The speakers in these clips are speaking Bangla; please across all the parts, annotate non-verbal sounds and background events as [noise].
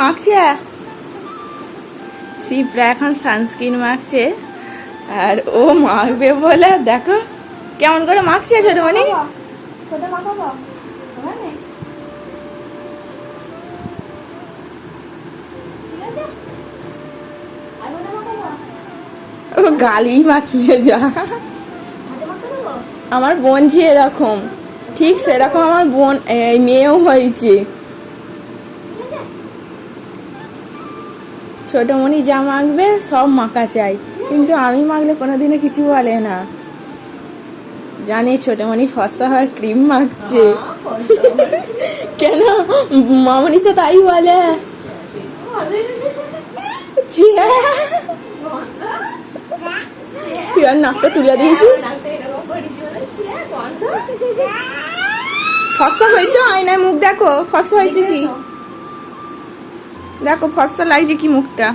মাখছে? শিবরা এখন সানস্ক্রিন মাখছে আর ও মাখবে বলে দেখো কেমন করে মাখছে ছোট মানে কোথায় মাখাবো? ওখানে ঠিক আছে? আর কোথায় মাখাবো? ও গালি মাখিয়ে যা। আমার বোন যে এরকম ঠিক সেরকম আমার বোন মেয়েও হয়েছে ঠিক আছে ছোট মনি যা মাখবে সব মাখা চাই। কিন্তু আমি মাখলে কোনোদিনও কিছু বলে না। জানি ছোট মনি ফসা হয় ক্রিম মাখছে। কেন? মামনি তো তাই বলে। ছি, তুই আর নাকটা তুলে দিয়েছিস? ফসা হয়েছে? আয়নায় মুখ দেখো। ফসা হয়েছে কি? দেখো ফসা লাগছে কি মুখটা?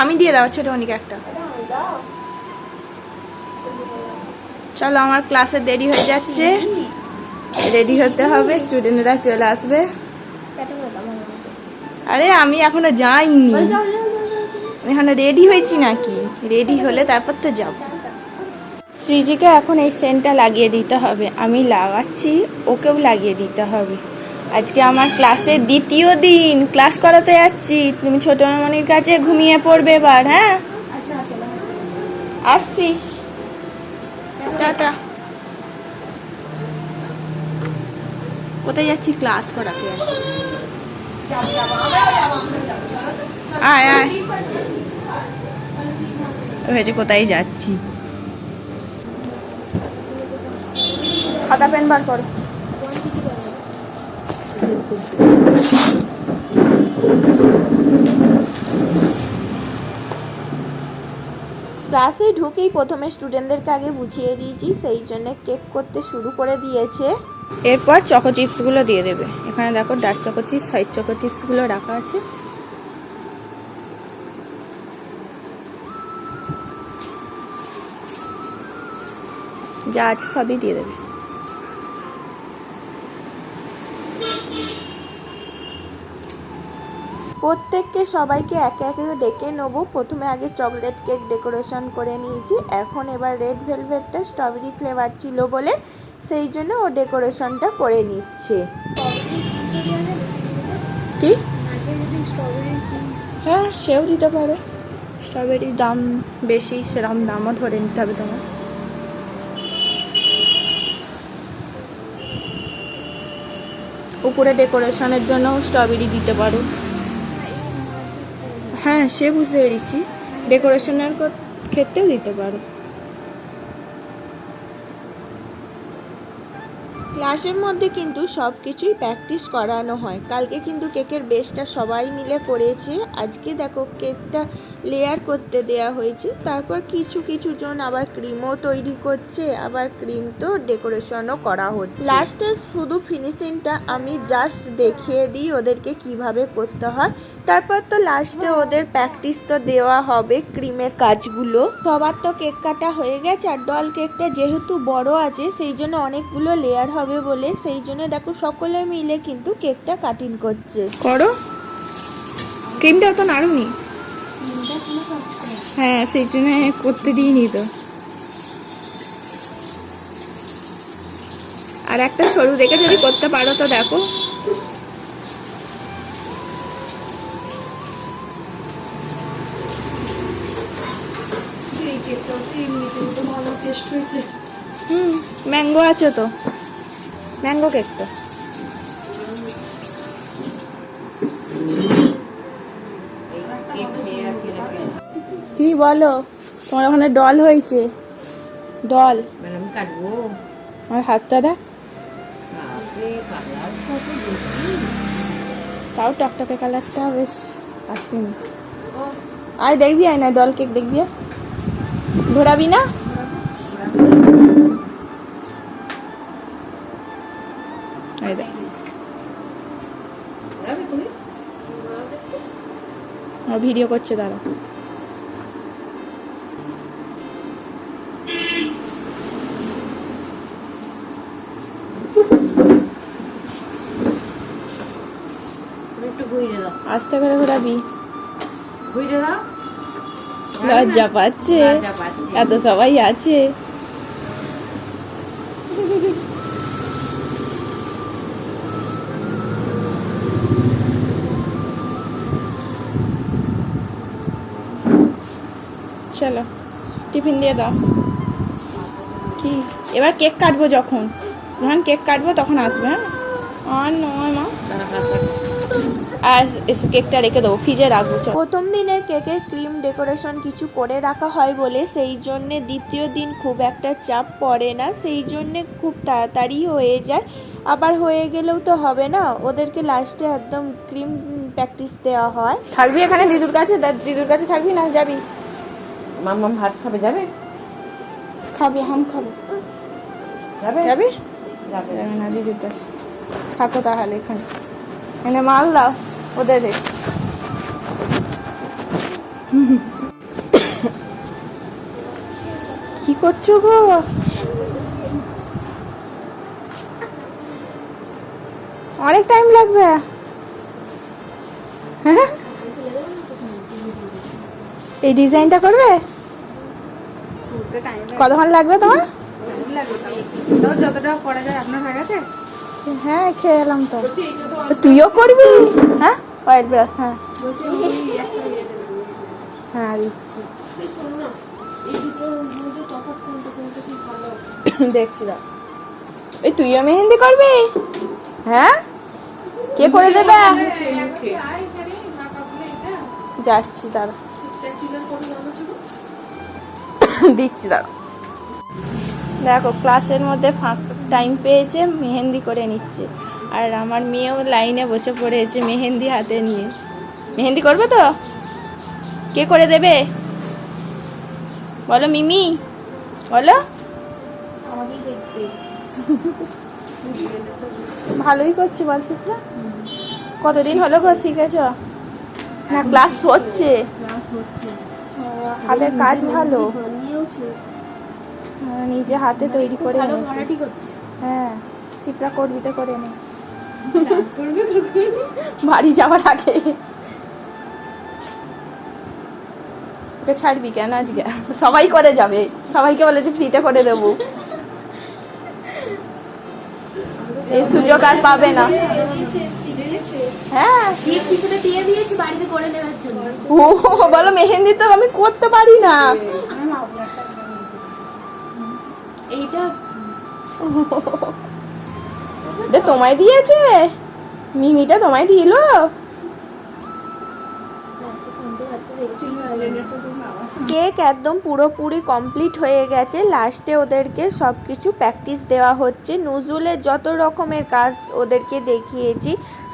আমি দিয়ে দাও ছোট মনিকে একটা। চলো আমার ক্লাসে দেরি হয়ে যাচ্ছে। রেডি হতে হবে স্টুডেন্টরা চলে আসবে। আরে আমি এখনও যাইনি। এখানে রেডি হয়েছি নাকি? রেডি হলে তারপর তো যাব। শ্রীজিকে এখন এই সেন্টটা লাগিয়ে দিতে হবে। আমি লাগাচ্ছি ওকেও লাগিয়ে দিতে হবে। আজকে আমার ক্লাসের দ্বিতীয় দিন। ক্লাস করাতে যাচ্ছি। তুমি ছোট মনির কাছে ঘুমিয়ে পড়বে এবার হ্যাঁ? আচ্ছা। আসছি। টাটা। কোথায় যাচ্ছি? ক্লাস করাতে যাচ্ছি। আয় আয়। ভেবেছি কোথায় যাচ্ছি। খাতা পেন বার করো। ক্লাসে ঢুকেই প্রথমে স্টুডেন্টদেরকে আগে বুঝিয়ে দিয়েছি সেই জন্য কেক করতে শুরু করে দিয়েছে। এরপর চকো চিপসগুলো দিয়ে দেবে। এখানে দেখো dark choco chips white choco চিপসগুলো রাখা আছে। যা আছে সবই দিয়ে দেবে। প্রত্যেককে সবাইকে একে একে ডেকে নেব। প্রথমে আগে চকলেট কেক ডেকোরেশন করে নিয়েছি। এখন এবার রেড ভেলভেটটা স্ট্রবেরি ফ্লেভার ছিল বলে সেই জন্য ও ডেকোরেশনটা করে নিচ্ছে। কি? হ্যাঁ সেও দিতে পারো। স্ট্রবেরির দাম বেশি সেরকম দামও ধরে নিতে হবে তোমার। উপরে ডেকোরেশনের জন্য স্ট্রবেরি দিতে পারো। হ্যাঁ সে বুঝতে পেরেছি। ডেকোরেশনের ক্ষেত্রেও দিতে পারো। ক্লাসের মধ্যে কিন্তু সব কিছুই প্র্যাকটিস করানো হয়। কালকে কিন্তু কেকের বেসটা সবাই মিলে করেছে। আজকে দেখো কেকটা লেয়ার করতে দেয়া হয়েছে। তারপর কিছু কিছু জন আবার ক্রিমও তৈরি করছে। আবার ক্রিম তো ডেকোরেশনও করা হচ্ছে। লাস্টে শুধু ফিনিশিংটা আমি জাস্ট দেখিয়ে দিই ওদেরকে কীভাবে করতে হয়। তারপর তো লাস্টে ওদের প্র্যাকটিস তো দেওয়া হবে ক্রিমের কাজগুলো। সবার তো কেক কাটা হয়ে গেছে আর ডল কেকটা যেহেতু বড় আছে, সেই জন্য অনেকগুলো লেয়ার হবে বলে সেই জন্য দেখো সকলে মিলে কিন্তু কেকটা কাটিং করছে। করো। ক্রিমটা তো নাড়ুনি। হ্যাঁ সেই জন্য করতে দিইনি তো। আর একটা সরু দেখে যদি করতে পারো তো দেখো। এই কেকটাও তো এমনিতেও তো ভালো টেস্ট হয়েছে। হুম ম্যাঙ্গো আছে তো। ম্যাঙ্গো কেক তো। কি বলো? তোমার ওখানে ডল হয়েছে। ডল। আমার হাতটা দেখ। তাও টকটকে কালারটা বেশ আসেনি। আয় দেখবি, আয় না, ডল কেক দেখবি। ঘোরাবি না? ভিডিও করছে তারা। আস্তে করে ঘোরাবি। লজ্জা পাচ্ছে। এত সবাই আছে। চলো টিফিন দিয়ে দাও। কি? এবার কেক কাটবো যখন। যখন কেক কাটবো তখন আসবে হ্যাঁ? আর নয় মা। আর এসে কেকটা রেখে দেবো ফ্রিজে রাখব প্রথম দিনের কেকের ক্রিম ডেকোরেশন কিছু করে রাখা হয় বলে সেই জন্যে দ্বিতীয় দিন খুব একটা চাপ পড়ে না সেই জন্যে খুব তাড়াতাড়ি হয়ে যায়। আবার হয়ে গেলেও তো হবে না ওদেরকে লাস্টে একদম ক্রিম প্র্যাকটিস দেওয়া হয়। থাকবি এখানে? দিদুর কাছে? দিদুর কাছে থাকবি না? যাবি? মাম্মাম ভাত খাবে? যাবে? খাব হাম খাব। যাবে? যাবে? যাবে। না কাছে থাকো তাহলে এখানে। এনে মাল দাও ওদের। কি করছ গো? অনেক টাইম লাগবে। হ্যাঁ? এই ডিজাইনটা করবে? কতক্ষণ লাগবে তোমার? যতটা করা যায় আপনার হয়ে গেছে? হ্যাঁ খেয়ে এলাম তো। তুইও করবি? হ্যাঁ? হোয়াইট ব্রাশ হ্যাঁ। হ্যাঁ দিচ্ছি। দেখছি দাও। এই তুইও মেহেন্দি করবি? হ্যাঁ? কে করে দেবে? যাচ্ছি দাঁড়া। দিচ্ছি দাঁড়া দেখো ক্লাসের মধ্যে ফাঁক টাইম পেয়েছে মেহেন্দি করে নিচ্ছে। আর আমার মেয়েও লাইনে বসে পড়েছে মেহেন্দি হাতে নিয়ে। মেহেন্দি করবে তো? কে করে দেবে? বলো মিমি বলো। ভালোই করছে বল শিখলা কতদিন হলো গো শিখেছ? না ক্লাস হচ্ছে। হাতের কাজ ভালো। নিজে হাতে তৈরি করে এনেছে। হ্যাঁ সিপরা করবিতে করে নে। বাড়ি যাওয়ার আগে। ওকে ছাড়বি কেন আজকে? সবাই করে যাবে। সবাইকে বলে যে ফ্রিতে করে দেবো। এই সুযোগ আর পাবে না। হ্যাঁ। গিফট হিসেবে দিয়ে দিয়েছি বাড়িতে করে নেওয়ার জন্য। ও বলো মেহেন্দি তো আমি করতে পারি না। এইটা? এটা তোমায় দিয়েছে? মিমিটা তোমায় দিলো? কেক একদম পুরোপুরি কমপ্লিট হয়ে গেছে। লাস্টে ওদেরকে সব কিছু প্র্যাকটিস দেওয়া হচ্ছে। নজরুলের যত রকমের কাজ ওদেরকে দেখিয়েছি।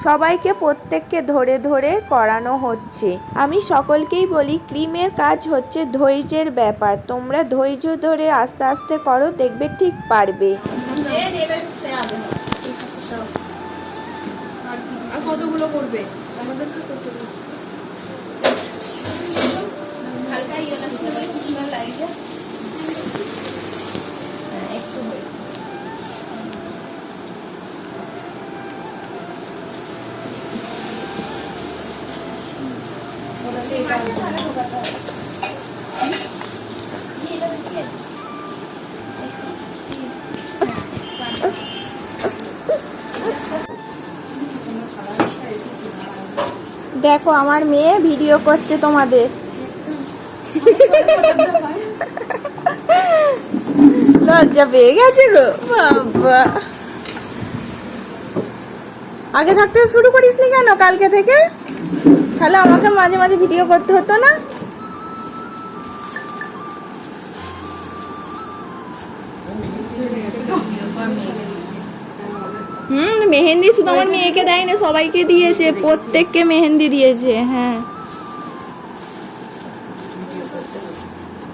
সবাইকে প্রত্যেককে ধরে ধরে করানো হচ্ছে। আমি সকলকেই বলি, ক্রিমের কাজ হচ্ছে ধৈর্যের ব্যাপার। তোমরা ধৈর্য ধরে আস্তে আস্তে করো, দেখবে ঠিক পারবে। কতগুলো করবে? হালকা ইয়েলো ছিল কি সুন্দর লাগছে। দেখো আমার মেয়ে ভিডিও করছে তোমাদের। লজ্জা পেয়ে গেছে গো, বাবা। আগে থাকতে শুরু করিসনি কেন কালকে থেকে? তাহলে আমাকে মাঝে মাঝে ভিডিও করতে হতো না? হুম, মেহেন্দি শুধু আমার মেয়েকে দেয়নি, সবাইকে দিয়েছে, প্রত্যেককে মেহেন্দি দিয়েছে হ্যাঁ।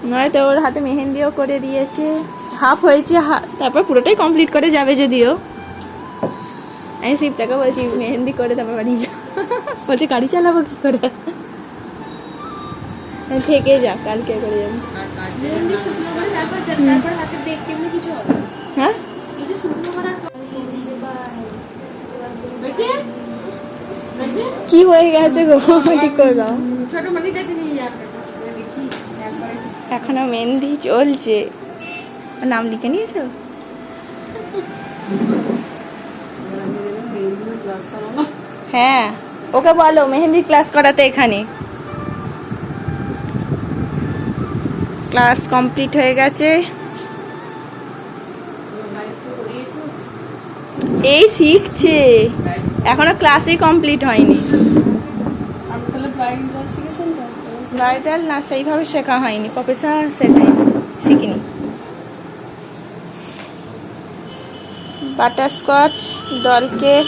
নয়তো ওর হাতে মেহেন্দিও করে দিয়েছে। হাফ হয়েছে তারপর পুরোটাই কমপ্লিট করে যাবে যদিও। আমি শিবটাকে বলছি মেহেন্দি করে তারপর বাড়ি যা বলছে গাড়ি চালাবো কি করে? আমি থেকে যা কালকে করে যাব। হ্যাঁ? কি হয়ে গেছে গো? ঠিক করে দাও ছোট মাটিটাতে নিয়ে যাবে এখনও মেহেন্দি চলছে। নাম লিখে নিয়েছো? হ্যাঁ ওকে বলো মেহেন্দি ক্লাস করাতে এখানে। ক্লাস কমপ্লিট হয়ে গেছে। এই শিখছে। এখনও ক্লাসই কমপ্লিট হয়নি। ব্রাইডাল না সেইভাবে শেখা হয়নি প্রফেশনাল শেখাই শিখিনি। বাটারস্কচ ডল কেক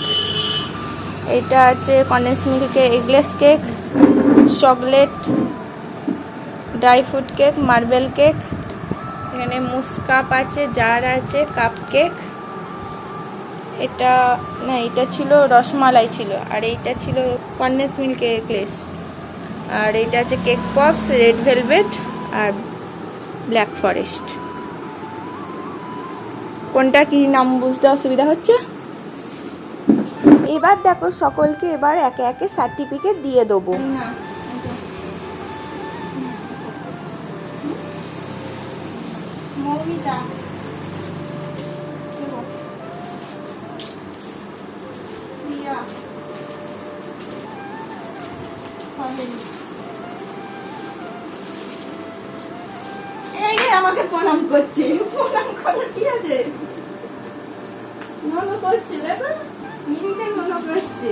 এটা আছে condense মিল্কে eggless cake chocolate dry fruit cake marble cake এখানে মুস কাপ আছে জার আছে কাপ কেক এটা, না, এটা ছিল রসমালাই ছিল, আর এইটা ছিল কন্ডেন্স মিল্ক এগলেস আর এটা আছে কেক পপস, রেড ভেলভেট আর ব্ল্যাক ফরেস্ট। কোনটা কি নাম বুঝতে অসুবিধা হচ্ছে? এবার দেখো সকলকে এবার একে একে সার্টিফিকেট দিয়ে দেবো। মৌমিতা। প্রিয়া। সহেলি আমাকে প্রণাম করছে। প্রণাম করার কি আছে? নন করছে দেখো। মিনিটে নন করছে।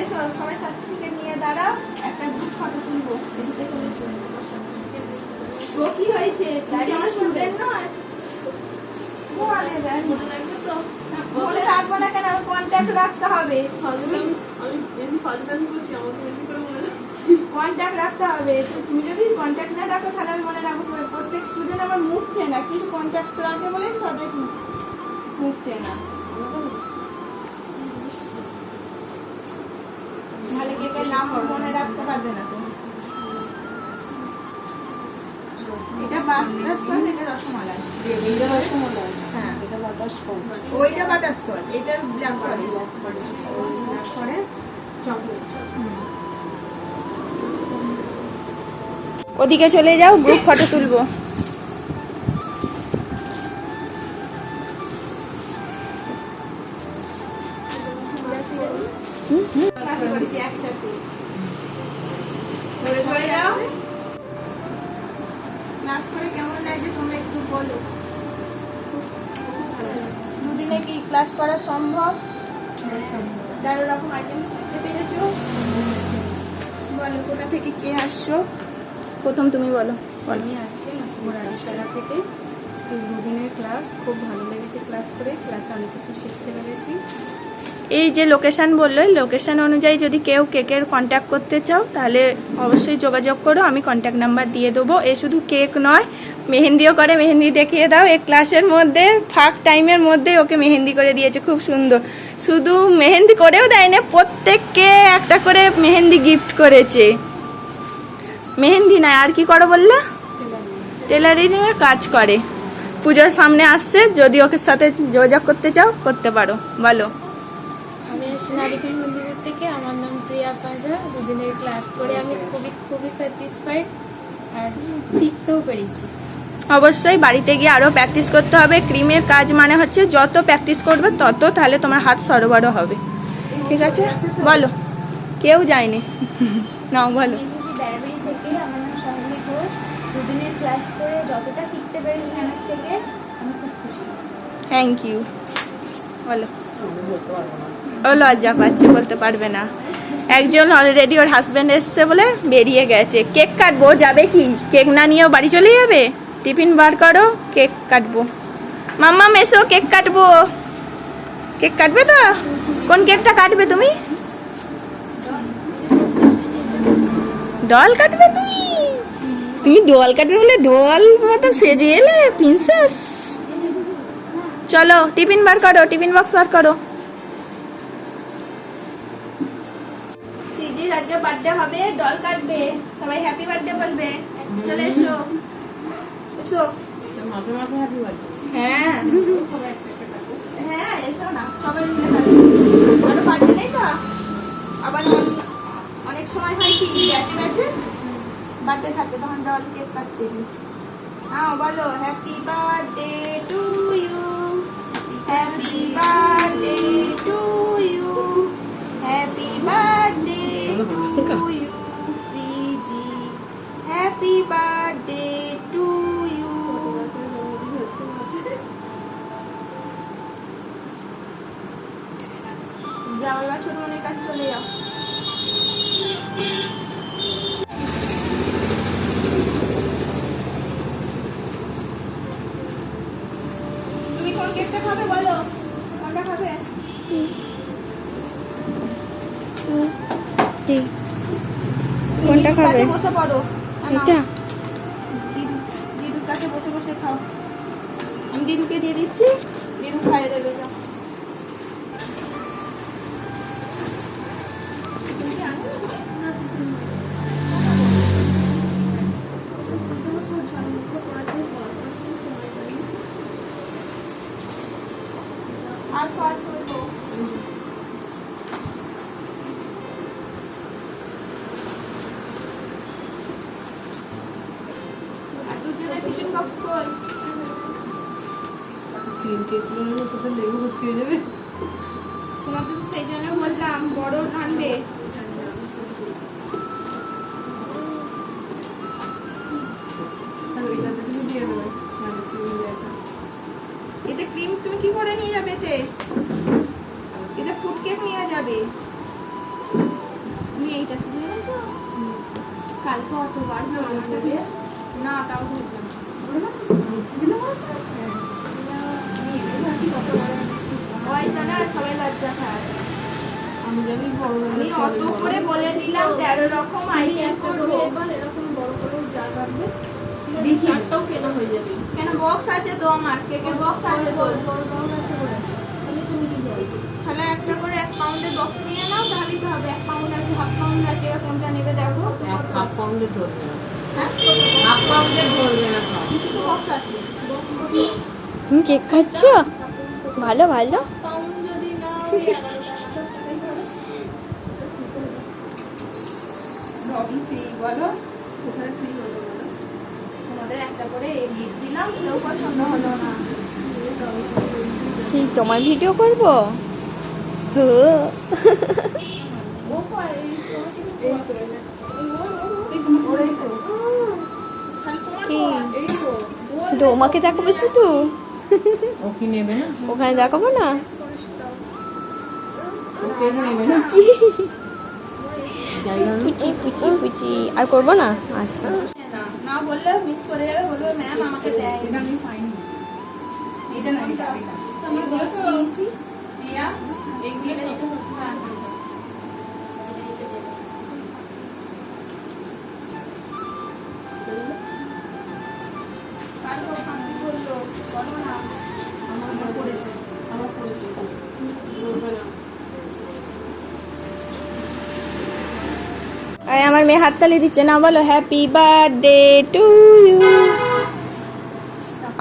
এসো সবাই সার্টিফিকেট নিয়ে দাঁড়াও। একটা গ্রুপ ফটো তুলবো। এদিকে চলে। ও কি হয়েছে? তুমি আমার শুনবেন নয়? মোবাইলে দেন মনে রাখব না কেন? কন্ট্যাক্ট রাখতে হবে। আমি বেশি ফাজলামি করছি আমাকে বেশি করে মনে কন্ট্যাক্ট রাখতে হবে। তুমি যদি কন্ট্যাক্ট না রাখো তাহলে আমি মনে রাখব প্রত্যেক স্টুডেন্ট আমার মুখ চেনা কিন্তু কন্ট্যাক্ট রাখবে বলে তাদের মুখ চেনা। তাহলে কেকের নাম মনে রাখতে পারবে না তো এটা বাটারস্কচ এটা রসমালাই। এইটা রসমালাই। হ্যাঁ। এটা বাটারস্কচ ওইটা বাটারস্কচ এটা black forest. Black forest. Chocolate. ওদিকে চলে যাও গ্রুপ ফটো তুলবো। দুদিনে কি ক্লাস করা সম্ভব? শিখতে পেরেছ বলো, কোথা থেকে কে আসছো? প্রথম তুমি বলো। আমি আসছি নসিমুর আড়িসারা থেকে। তো দুদিনের ক্লাস খুব ভালো লেগেছে ক্লাস করে। ক্লাসে অনেক কিছু শিখতে পেরেছি। এই যে লোকেশন বলল এই লোকেশন অনুযায়ী যদি কেউ কেকের কন্ট্যাক্ট করতে চাও তাহলে অবশ্যই যোগাযোগ করো। আমি কন্ট্যাক্ট নাম্বার দিয়ে দেবো। এ শুধু কেক নয় মেহেন্দিও করে মেহেন্দি দেখিয়ে দাও। এই ক্লাসের মধ্যে ফাঁক টাইমের মধ্যে ওকে মেহেন্দি করে দিয়েছে। খুব সুন্দর। শুধু মেহেন্দি করেও দেয় না প্রত্যেককে একটা করে মেহেন্দি গিফট করেছে। মেহেন্দি নয় আর কি করো বললে? টেলারিং এর কাজ করে। পুজোর সামনে আসছে যদি ওকে সাথে যোগাযোগ করতে চাও করতে পারো। বলো। আমি আসছি নারিকেল মন্দিরের থেকে আমার নাম প্রিয়া পাঁজা। দুদিনের ক্লাস করে আমি খুবই খুবই স্যাটিসফাইড আর শিখতেও পেরেছি। অবশ্যই বাড়িতে গিয়ে আরও প্র্যাকটিস করতে হবে। ক্রিমের কাজ মানে হচ্ছে যত প্র্যাকটিস করবে তত তাহলে তোমার হাত সরবরাহ হবে। ঠিক আছে? বলো। কেউ যায়নি? নাও বলো। ক্লাস করে যতটা শিখতে পেরেছি ম্যামের থেকে আমি খুব খুশি। থ্যাংক ইউ বলো। ও লজ্জা পাচ্ছে বলতে পারবে না। একজন অলরেডি ওর হাজব্যান্ড এসছে বলে বেরিয়ে গেছে। কেক কাটবো যাবে কি? কেক না নিয়েও বাড়ি চলে যাবে? টিফিন বার করো কেক কাটবো। মাম্মা মেসো কেক কাটবো। কেক কাটবে তো? কোন কেকটা কাটবে তুমি? ডল কাটবে তুমি তুমি ডল কাটবে বলে ডল মতো সেজে এলে প্রিন্সেস চলো, টিফিন বার করো, টিফিন বক্স বার করো। সিজির আজকে বার্থডে হবে ডল কাটবে, সবাই হ্যাপি বার্থডে বলবে। চলে এসো। এসো। হ্যাঁ। হ্যাঁ এসো না, সবাই মিলে কাটবো। নেই তো? আবার অনেক সময় হয় কি ব্যাচে ব্যাচে বার্থডে থাকে, তখন জল কেক কাটতে হ্যাঁ বলো happy birthday to you happy birthday to you happy birthday to you Shriji happy birthday to you যাও এবার ছোট বোনের কাছে চলে যাও তুমি কোন কেকটা খাবে বলো কোনটা খাবে কোনটা খাবে? বসে পড়ো। এটা? দিদু- দিদুর কাছে বসে বসে খাও। আমি দিদুকে দিয়ে দিচ্ছি। বক্স কই তিন কেজির সাথে লেবু ভর্তি হয়ে যাবে তোমাকে তো সেই জন্য বললাম বড় আনবে এটা এতে ক্রিম তুমি কি করে নিয়ে যাবে এতে? এতে ফুড কেক নিয়ে যাবে। তুমি এইটা শুনে এনেছো কালকে অতবার না তাও বলছো ওই জন্য আর সবাই লজ্জা খায় আমি জানি বড় আমি অত করে বলে দিলাম তেরো রকম আইটেম করব। এবার এরকম বড় করে জার রাখবে চারটাও কেনা হয়ে যাবে। কেন বক্স আছে তো আমার? কেকের বক্স আছে তো? তাহলে একটা করে এক পাউন্ডের বক্স নিয়ে নাও তাহলেই তো হবে। এক পাউন্ড আছে হাফ পাউন্ড আছে কোনটা নেবে দেখো। এক হাফ পাউন্ডে ধরবে হ্যাঁ তুমি কেক খাচ্ছ? ভালো ভালো। কি তোমার ভিডিও করব? হো ও এই তো, কি? কয়? এই তো তোমাকে দেখাবো শুধু? ও কি নেবে না? ওখানে দেখাবো না? ও নেবে না? পুচি পুচি পুচি। আর করব না? আচ্ছা। না না বললে মিস করে যাবে বলবে ম্যাম আমাকে দেয়। এটা আমি পাইনি। এটা না এটা। তুমি বলেছ? প্রিয়া এইগুলো আমার মেয়ে হাততালি দিচ্ছে। না, বলো হ্যাপি বার্থডে টু ইউ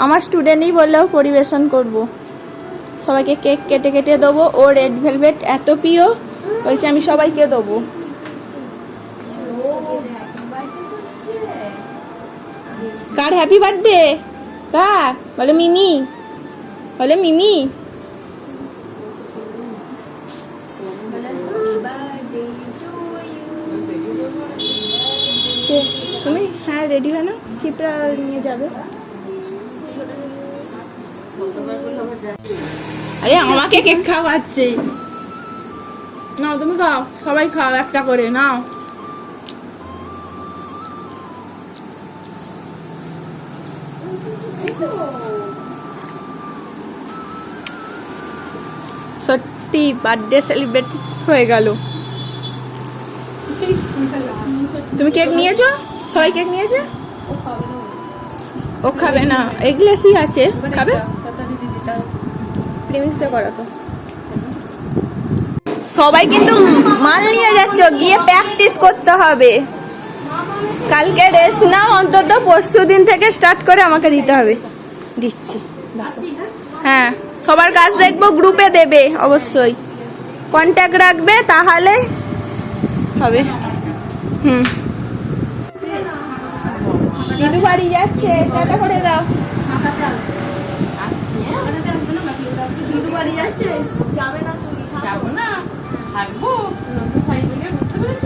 আমার স্টুডেন্টই বললেও পরিবেশন করব। সবাইকে কেক কেটে কেটে দেবো। ও রেড ভেলভেট এত প্রিয়, বলছে, আমি সবাইকে দেবো। কার হ্যাপি বার্থডে কার? বলো, মিমি। বলো, মিমি। রেডি হয় না? শিপরা নিয়ে যাবে। আরে আমাকে কেক খাওয়াচ্ছে নাও, তুমি খাও, সবাই খাও একটা করে, নাও। সত্যি বার্থডে সেলিব্রেট হয়ে গেল। তুমি কেক নিয়েছো? সবাই কেক নিয়েছে? ও খাবে না। এগলেসই আছে। খাবে? প্রিমিক্সে করা তো। সবাই কিন্তু মাল নিয়ে যাচ্ছ গিয়ে প্র্যাকটিস করতে হবে। কালকে রেস্ট নাও অন্তত পরশু দিন থেকে স্টার্ট করে আমাকে দিতে হবে। দিচ্ছি। হ্যাঁ সবার কাজ দেখব গ্রুপে দেবে অবশ্যই। কন্ট্যাক্ট রাখবে তাহলে হবে। হুম। দিদু বাড়ি যাচ্ছে টাটা করে দাও। দিদু বাড়ি যাচ্ছে? যাবে না তুমি যাব না থাকব নতুন ঘুরতে পেরেছ?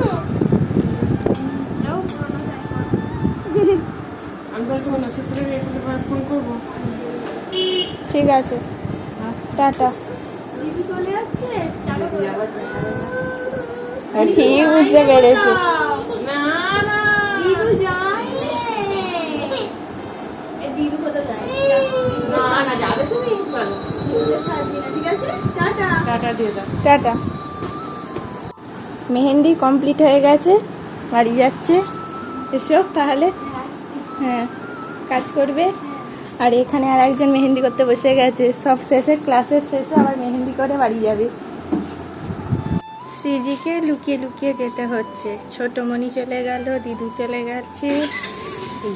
ঠিক আছে। টাটা। দিদু চলে যাচ্ছে? ঠিক বুঝতে পেরেছি। না না দিদু যায় দিদু কোথায় যায় না না যাবে তুমি বলো দিদুকে ছাড়বি না ঠিক আছে টাটা টাটা। মেহেন্দি কমপ্লিট হয়ে গেছে, বাড়ি যাচ্ছে। এসো তাহলে। হ্যাঁ কাজ করবে। আর এখানে আর একজন মেহেন্দি করতে বসে গেছে। সব শেষে ক্লাসের শেষে আবার মেহেন্দি করে বাড়ি যাবে। শ্রীজিকে লুকিয়ে লুকিয়ে যেতে হচ্ছে। ছোট মনি চলে গেল, দিদু চলে গেছে।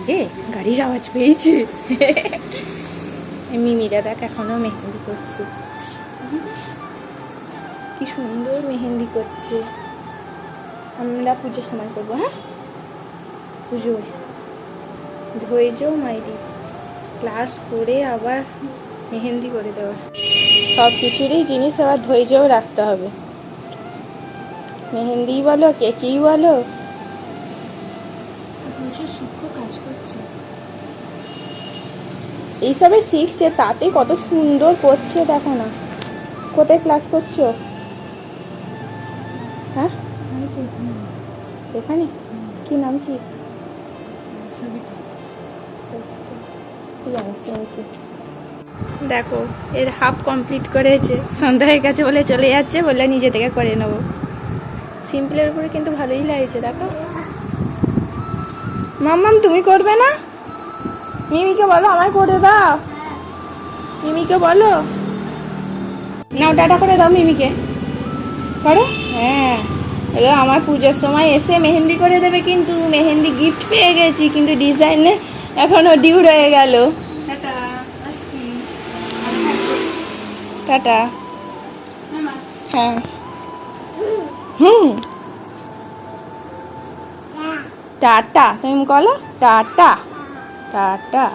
রে গাড়ির আওয়াজ পেয়েছে। [laughs] মিমিরা দেখ এখনও মেহেন্দি করছে। সুন্দর মেহেন্দি করছে। আমরা পুজোর সময় করব হ্যাঁ? পুজোয়। ধৈর্য মাইরি। ক্লাস করে আবার মেহেন্দি করে দেওয়া। সব কিছুরই জিনিস আবার ধৈর্যও রাখতে হবে। মেহেন্দি বলো কেকই বলো। সূক্ষ্ম কাজ করছে। এইসবে শিখছে তাতে কত সুন্দর করছে দেখো না। কোথায় ক্লাস করছ? এখানে কি নাম কি? দেখো এর হাফ কমপ্লিট করেছে সন্ধ্যা হয়ে গেছে বলে চলে যাচ্ছে বলে নিজে থেকে করে নেব। সিম্পলের উপরে কিন্তু ভালোই লাগছে দেখো। মাম্মাম তুমি করবে না? মিমিকে বলো আমায় করে দাও। মিমিকে বলো। না টাটা করে দাও মিমিকে। করো? হ্যাঁ। এবার আমার পুজোর সময় এসে মেহেন্দি করে দেবে কিন্তু মেহেন্দি গিফট পেয়ে গেছি কিন্তু ডিজাইনে এখনও ডিউ রয়ে গেল। টাটা হ্যাঁ হুম। টাটা। তুমি বলো টাটা। টাটা।